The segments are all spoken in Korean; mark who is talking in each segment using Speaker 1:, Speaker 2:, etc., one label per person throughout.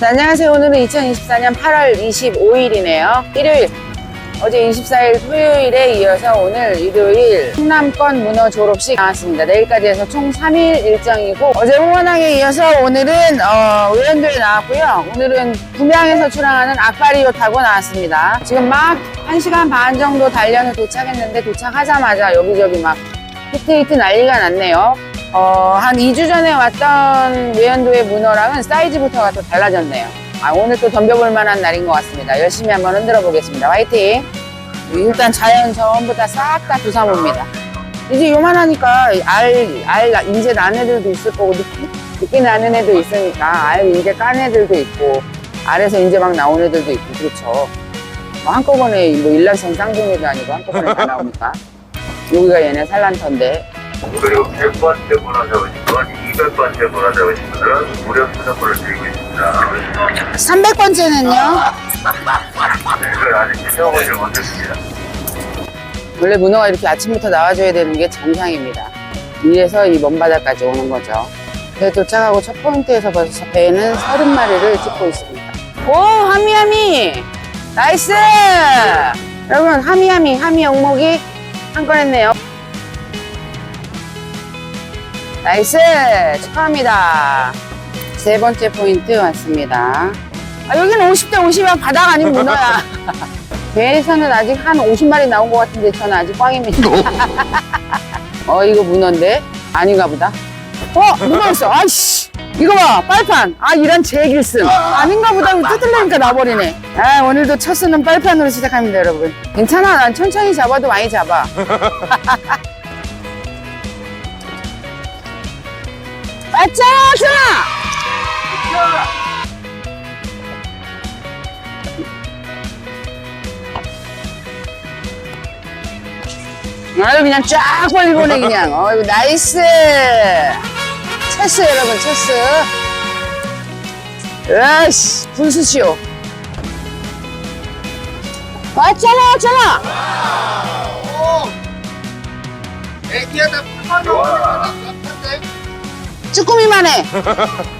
Speaker 1: 네, 안녕하세요. 오늘은 2024년 8월 25일이네요. 일요일. 어제 24일 토요일에 이어서 오늘 일요일 충남권 문어 졸업식 나왔습니다. 내일까지 해서 총 3일 일정이고 어제 응원항에 이어서 오늘은 어, 의원도에 나왔고요. 오늘은 구명에서 출항하는 악바리호 타고 나왔습니다. 지금 막 1시간 반 정도 단련을 도착했는데 도착하자마자 여기저기 막 히트히트 난리가 났네요. 어, 한 2주 전에 왔던 외연도의 문어랑은 사이즈부터가 또 달라졌네요. 아, 오늘 또 덤벼볼 만한 날인 것 같습니다. 열심히 한번 흔들어 보겠습니다. 화이팅! 일단 자연 전부 다 싹다 조사봅니다. 이제 요만하니까 알, 알, 인제 난 애들도 있을 거고, 늦게, 늦게 나는 애도 있으니까, 알 인제 깐 애들도 있고, 알에서 인제 막 나온 애들도 있고, 그렇죠. 뭐 한꺼번에 뭐 일란성 쌍둥이도 아니고 한꺼번에 다 나오니까. 여기가 얘네 산란터인데,
Speaker 2: 그리고 100번째 문화 잡으신 분, 200번째 문화 잡으신 분들은 무료 수정권을 드리고 있습니다.
Speaker 1: 300번째는요?
Speaker 2: 이걸 아직 시험을 못했습니다.
Speaker 1: 원래 문어가 이렇게 아침부터 나와줘야 되는 게 정상입니다. 위에서 이 먼 바다까지 오는 거죠. 배 도착하고 첫 포인트에서 벌써 배는 30마리를 찍고 있습니다. 오, 하미하미! 나이스! 여러분, 하미하미, 하미 영목이 한 건 했네요. 나이스! 축하합니다. 세 번째 포인트 왔습니다. 아, 여기는 50대 50이야. 바닥 아닌 문어야. 배에서는 아직 한 50마리 나온 것 같은데 저는 아직 꽝입니다. 어 이거 문어인데 아닌가 보다. 어 문어 있어. 아이씨 이거 봐 빨판. 아 이런 제길슨 아닌가 보다. 뜯으려니까 나버리네. 아 오늘도 첫 수는 빨판으로 시작합니다 여러분. 괜찮아 난 천천히 잡아도 많이 잡아. 왔잖아 왔잖아. 아유 그냥 쫙 벌리 보내 그냥. 어이구 나이스! 체스 여러분 체스. 으이씨 분수쇼 왔잖아 왔잖아 쭈꾸미만 해.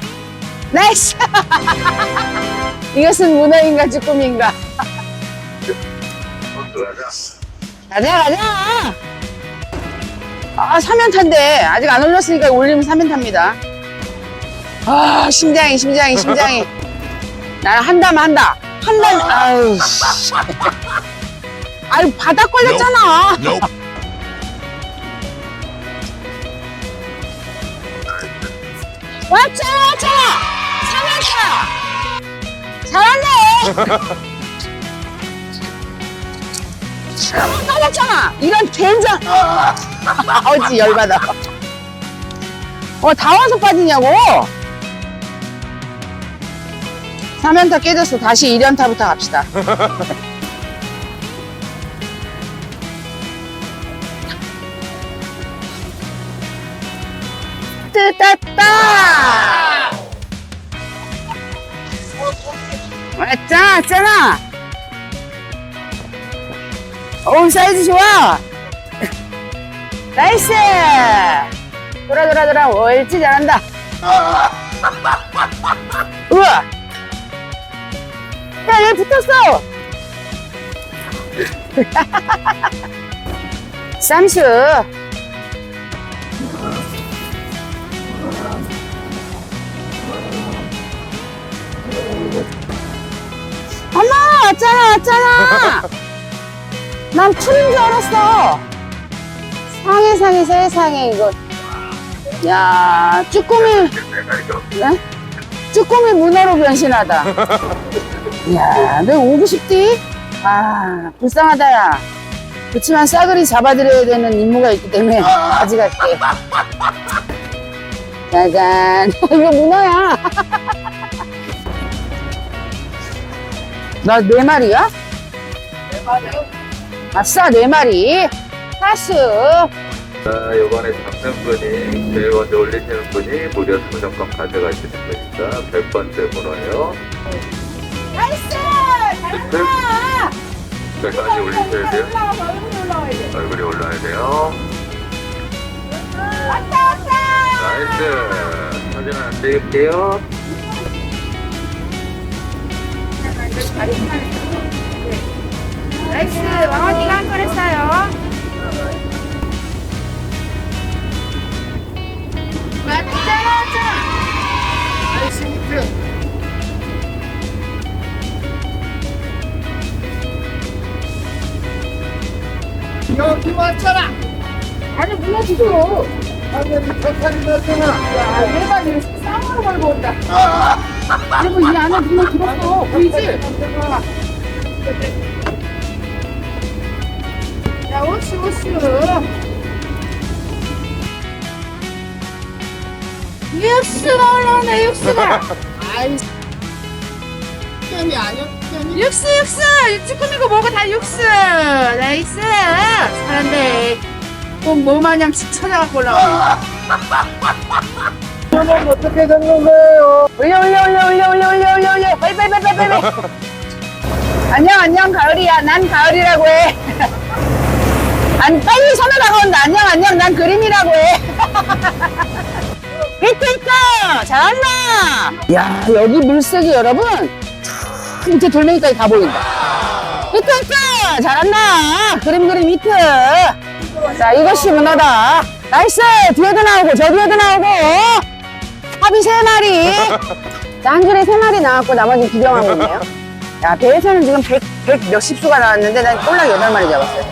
Speaker 1: 나이스. 이것은 문어인가 쭈꾸미인가? 가자 가자. 아 사면탄데. 아직 안 올렸으니까 올리면 사면탑니다. 아 심장이 심장이 심장이. 나는 한다면 한다. 한다면 아유 씨. 아유 바닥 걸렸잖아 왔잖아 왔잖아 사면타 잘한다 까먹잖아. 이런 된장. 어지 열받아. 어, 다 와서 빠지냐고. 3연타 깨졌어. 다시 1연타부터 갑시다. 뜨따따! 왔잖아, 왔잖아! 어우 사이즈 좋아! 나이스! 돌아 돌아 돌아. 옳지 잘한다. 우와! 야 얘 붙었어! 쌈수 왔잖아 왔잖아 난 풀인 줄 알았어. 상해, 상해, 세상에, 이거. 야, 쭈꾸미, 네? 쭈꾸미 문어로 변신하다. 야, 너 오고 싶디? 아, 불쌍하다, 야. 그렇지만 싸그리 잡아드려야 되는 임무가 있기 때문에 가져갈게. 짜잔. 이거 문어야. 나 네 마리야? 아싸, 네 마리. 파스.
Speaker 2: 자, 이번에 잡는 분이 제일 먼저 올리시는 분이 무료 수정권 가져가시는 분이니까 100번째 문화예요.
Speaker 1: 나이스! 잘한다!
Speaker 2: 끝까지 올리셔야 돼요.
Speaker 1: 올라가서 얼굴이 올라와야 돼.
Speaker 2: 얼굴이 올라야 돼요.
Speaker 1: 왔다, 왔다!
Speaker 2: 나이스. 사진 안 찍을게요.
Speaker 1: 나이스 왕 언니가 한 건 했어요.
Speaker 3: 여기 왔잖아.
Speaker 1: 아니 무너지죠
Speaker 3: 하늘이 터탈이 났잖아.
Speaker 1: 야 얘가 지금 쌍으로 걸고 온다. 그리고 이 안에 문어 들었어. 보이지? 야 오슈 오슈. 육수가 올라오네 육수가.
Speaker 3: 이? 이
Speaker 1: 육수 육수. 쭈꾸미고 뭐고 다 육수. 나이스. 잘한데 꼭 뭐 마냥 찾아갖고 올라
Speaker 3: 는 어떻게 된 건가요?
Speaker 1: 올려 올려 올려 올려 올려 올려 올려 올려. 빨리 빨리 빨리 빨리 빨리. 안녕 안녕 가을이야. 난 가을이라고 해. 아니 빨리 선을 다가온다. 안녕 안녕. 난 그림이라고 해. 히트 히트 잘한다. 야 여기 물색이 여러분. 참 이제 돌멩이까지 다 보인다. 히트 히트 잘한다. 그림 그림 히트 자 이것이 문어다. 나이스. 뒤에도 나오고 저 뒤에도 나오고 합이 세 마리 자, 한 줄에 세 마리 나왔고 나머지 구경하고 있네요. 야, 배에서는 지금 100, 100 몇십 수가 나왔는데 난 꼴랑 여덟 마리 잡았어요.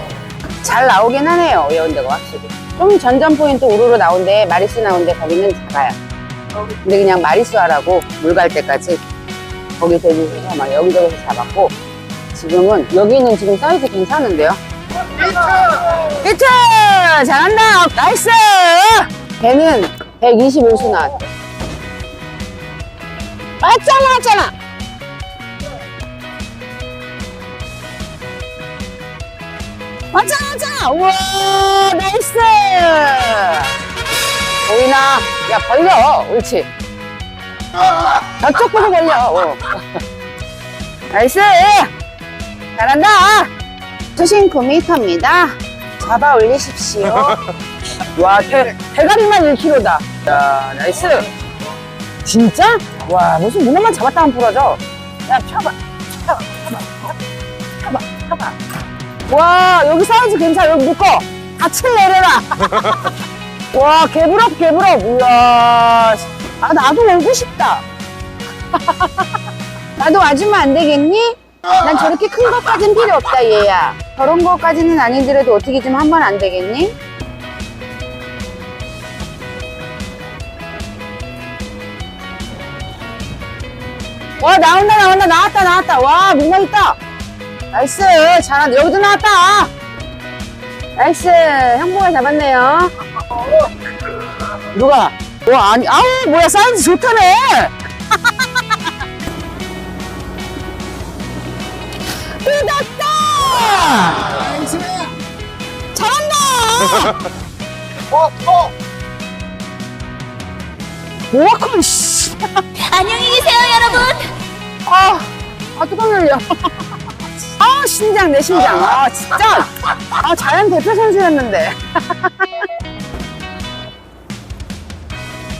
Speaker 1: 잘 나오긴 하네요, 예원대가 확실히. 좀 전전 포인트 우르르 나온데, 마리수 나온데 거기는 작아요. 근데 그냥 마리수 하라고 물 갈 때까지 거기 대기해서 막 여기저기서 잡았고, 지금은, 여기는 지금 사이즈 괜찮은데요? 히트! 잘한다! 나이스! 배는 121수 나왔대. 맞잖아, 맞잖아. 맞잖아, 맞잖아. 우와, 나이스. 보이나? 야, 벌려. 옳지. 저쪽부터 벌려. 어. 나이스. 잘한다. 수신 9m입니다. 잡아 올리십시오. 와, 대, 대가리만 1kg다. 야, 나이스. 진짜? 와, 무슨 문어만 잡았다 하면 부러져. 야, 펴봐. 펴봐. 펴봐. 펴봐. 와, 여기 사이즈 괜찮아. 여기 묶어. 같이 내려라. 와, 개부럽, 개부럽. 우와. 아, 나도 오고 싶다. 나도 와주면 안 되겠니? 난 저렇게 큰 것까진 필요 없다, 얘야. 저런 것까지는 아니더라도 어떻게 좀 하면 안 되겠니? 와 나온다 나온다 나왔다 나왔다. 와 문어 있다. 나이스. 잘한다 여기도 나왔다. 나이스. 형부가 잡았네요. 누가? 와 아니 아우 뭐야 사이즈 좋다네. 뜯었다!
Speaker 3: 나이스.
Speaker 1: 잘한다!
Speaker 3: 어, 어.
Speaker 1: 오와콘 씨
Speaker 4: 안녕히 계세요, 여러분.
Speaker 1: 아, 아, 뚜껑 열려. 아, 심장, 내 심장. 아, 진짜. 아, 자연 대표 선수였는데.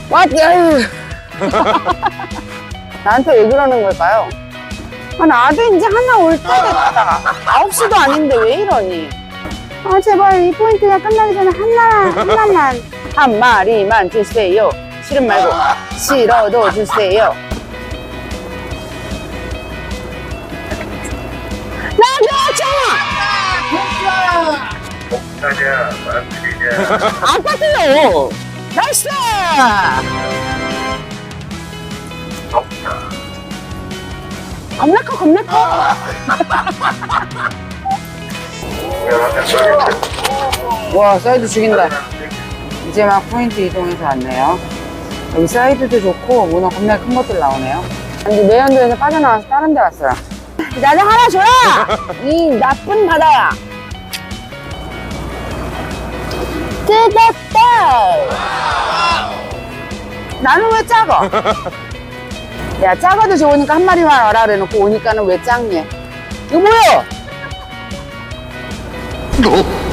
Speaker 1: 와, 야유. 나한테 왜 그러는 걸까요? 아, 나도 이제 하나 올 때 됐다. 아홉 시도 아닌데 왜 이러니? 아, 제발 이 포인트가 끝나기 전에 하나, 하나만. 한 마리만 주세요. 싫은 말고, 싫어도 주세요.
Speaker 2: 마트리냐.
Speaker 1: 아빠도요. 나이스. 겁나 커, 겁나 커. 와, 사이드 죽인다. 이제 막 포인트 이동해서 왔네요. 여기 사이드도 좋고, 문어 겁나 큰 것들 나오네요. 근데 내연도에서 빠져나와서 다른 데 왔어요. 나도 하나 줘라! 이 나쁜 바다야. 뜯었다! 나는 왜 작아? 야, 작아도 좋으니까 한 마리만 와라 그래놓고 오니까는 왜 작냐? 이거 뭐야?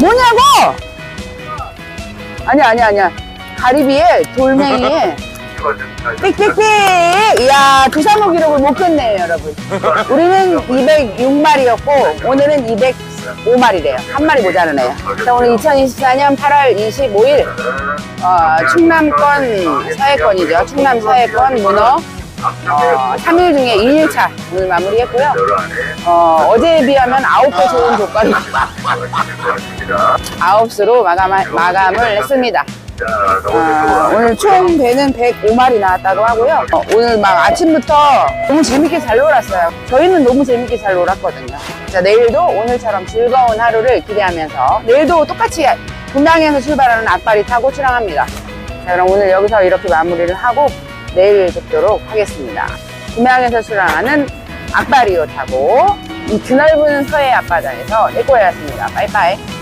Speaker 1: 뭐냐고? 아니야, 아니야, 아니야. 가리비에 돌멩이에 삑삑삑! 이야, 두산호 기록을 못 깼네요, 여러분. 우리는 206마리였고, 오늘은 205마리래요. 한 마리 모자르네요. 자, 오늘 2024년 8월 25일, 어, 충남권 서해권이죠. 충남 서해권 문어, 어, 3일 중에 2일차 오늘 마무리했고요. 어, 어제에 비하면 9배 좋은 조건 9수로 마감, 마감을 했습니다. 어, 오늘 총 배는 105마리 나왔다고 하고요. 어, 오늘 막 아침부터 너무 재밌게 잘 놀았어요. 저희는 너무 재밌게 잘 놀았거든요. 자, 내일도 오늘처럼 즐거운 하루를 기대하면서 내일도 똑같이 분당에서 출발하는 앞발이 타고 출항합니다. 자, 그럼 오늘 여기서 이렇게 마무리를 하고 내일 뵙도록 하겠습니다. 분당에서 출항하는 앞발이로 타고 이 드넓은 서해 앞바다에서 내꼬였습니다. 빠이빠이.